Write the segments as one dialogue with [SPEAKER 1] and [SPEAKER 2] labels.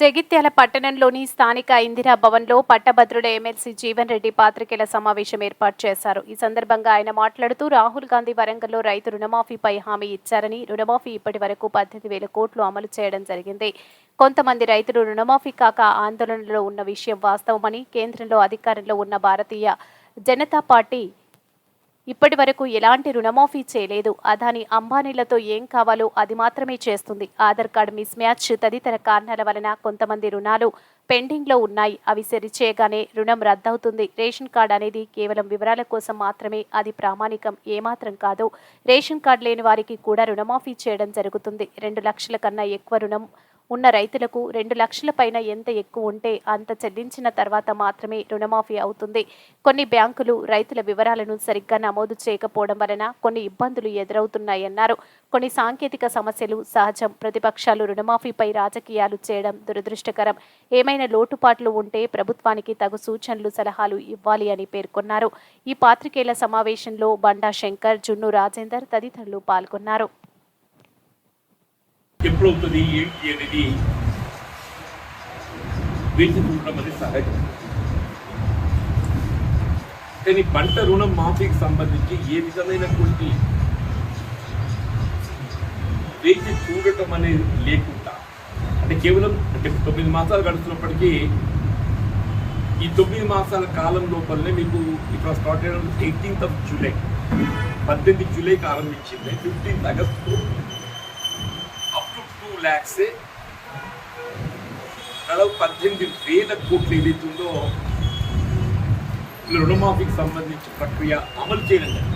[SPEAKER 1] జగిత్యాల పట్టణంలోని స్థానిక ఇందిరా భవన్లో పట్టభద్రుల ఎమ్మెల్సీ జీవన్ రెడ్డి పాత్రికేయుల సమావేశం ఏర్పాటు చేశారు. ఈ సందర్భంగా ఆయన మాట్లాడుతూ రాహుల్ గాంధీ వరంగల్లో రైతు రుణమాఫీపై హామీ ఇచ్చారని రుణమాఫీ ఇప్పటి వరకు పద్దెనిమిది వేల కోట్లు అమలు చేయడం జరిగింది. కొంతమంది రైతులు రుణమాఫీ కాక ఆందోళనలో ఉన్న విషయం వాస్తవమని కేంద్రంలో అధికారంలో ఉన్న భారతీయ జనతా పార్టీ ఇప్పటి వరకు ఎలాంటి రుణమాఫీ చేయలేదు. అదాని అంబానీలతో ఏం కావాలో అది మాత్రమే చేస్తుంది. ఆధార్ కార్డు మిస్ మ్యాచ్ తదితర కారణాల వలన కొంతమంది రుణాలు పెండింగ్లో ఉన్నాయి. అవి సరిచేయగానే రుణం రద్దవుతుంది. రేషన్ కార్డు అనేది కేవలం వివరాల కోసం మాత్రమే అది ప్రామాణికం ఏమాత్రం కాదు. రేషన్ కార్డు లేని వారికి కూడా రుణమాఫీ చేయడం జరుగుతుంది. రెండు లక్షల కన్నా ఎక్కువ రుణం ఉన్న రైతులకు రెండు లక్షల పైన ఎంత ఎక్కువ ఉంటే అంత చెల్లించిన తర్వాత మాత్రమే రుణమాఫీ అవుతుంది. కొన్ని బ్యాంకులు రైతుల వివరాలను సరిగ్గా నమోదు చేయకపోవడం వలన కొన్ని ఇబ్బందులు ఎదురవుతున్నాయన్నారు. కొన్ని సాంకేతిక సమస్యలు సహజం. ప్రతిపక్షాలు రుణమాఫీపై రాజకీయాలు చేయడం దురదృష్టకరం. ఏమైనా లోటుపాట్లు ఉంటే ప్రభుత్వానికి తగు సూచనలు సలహాలు ఇవ్వాలి అని పేర్కొన్నారు. ఈ పాత్రికేయుల సమావేశంలో బండా శంకర్ జున్ను రాజేందర్ తదితరులు పాల్గొన్నారు.
[SPEAKER 2] ఎప్పుడు అవుతుంది ఏంటి అనేది వేచి చూడడం అనేది సహజం. కానీ పంట రుణం మాఫీకి సంబంధించి ఏ విధమైనటువంటి వేచి చూడటం అనేది లేకుండా అంటే కేవలం అంటే తొమ్మిది మాసాలు గడుస్తున్నప్పటికీ ఈ తొమ్మిది మాసాల కాలం లోపలనే మీకు ఇక్కడ స్టార్ట్ అయిన ఎయిటీన్త్ ఆఫ్ జూలై పద్దెనిమిది జూలైకి ఆరంభించింది ఫిఫ్టీన్త్ ఆగస్టు ల్యాక్స్ దాదాపు పద్దెనిమిది వేల కోట్లు ఏదైతుందో రుణమాఫీకి సంబంధించిన ప్రక్రియ అమలు చేయడం జరిగింది.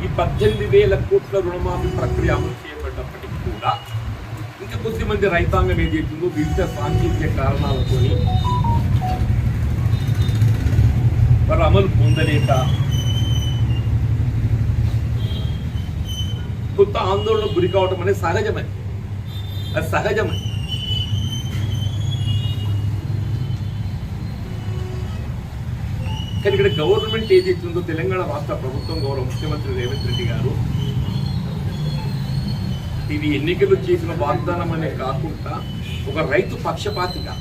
[SPEAKER 2] ఈ పద్దెనిమిది వేల కోట్ల రుణమాఫీ ప్రక్రియ అమలు చేయబడినప్పటికీ కూడా ఇంకా కొద్దిమంది రైతాంగం ఏదైతుందో వివిధ సాంకేతిక కారణాలతో వారు అమలు పొందలేక కొత్త ఆందోళనకు గురి కావటం అనేది సహజమని అది సహజమని కానీ ఇక్కడ గవర్నమెంట్ ఏది ఇచ్చిందో తెలంగాణ రాష్ట్ర ప్రభుత్వం గౌరవ ముఖ్యమంత్రి రేవంత్ రెడ్డి గారు ఇది ఎన్నికలు చేసిన వాగ్దానం అనే కాకుండా ఒక రైతు పక్షపాతిగా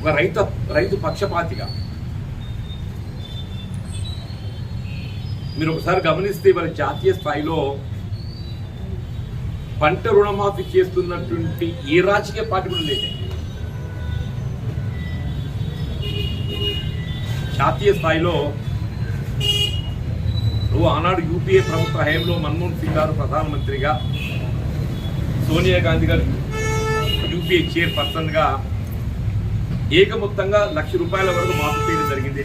[SPEAKER 2] ఒక రైతు రైతు పక్షపాతిగా. మీరు ఒకసారి గమనిస్తే ఇవాళ జాతీయ స్థాయిలో పంట రుణమాఫీ చేస్తున్నటువంటి ఏ రాజకీయ పార్టీ కూడా లేదు. జాతీయ స్థాయిలో నువ్వు ఆనాడు యూపీఏ ప్రభుత్వ హయాంలో మన్మోహన్ సింగ్ గారు ప్రధానమంత్రిగా సోనియా గాంధీ గారు యూపీఏ చైర్పర్సన్గా ఏకమొత్తంగా లక్ష రూపాయల వరకు మాఫీ చేయడం జరిగింది.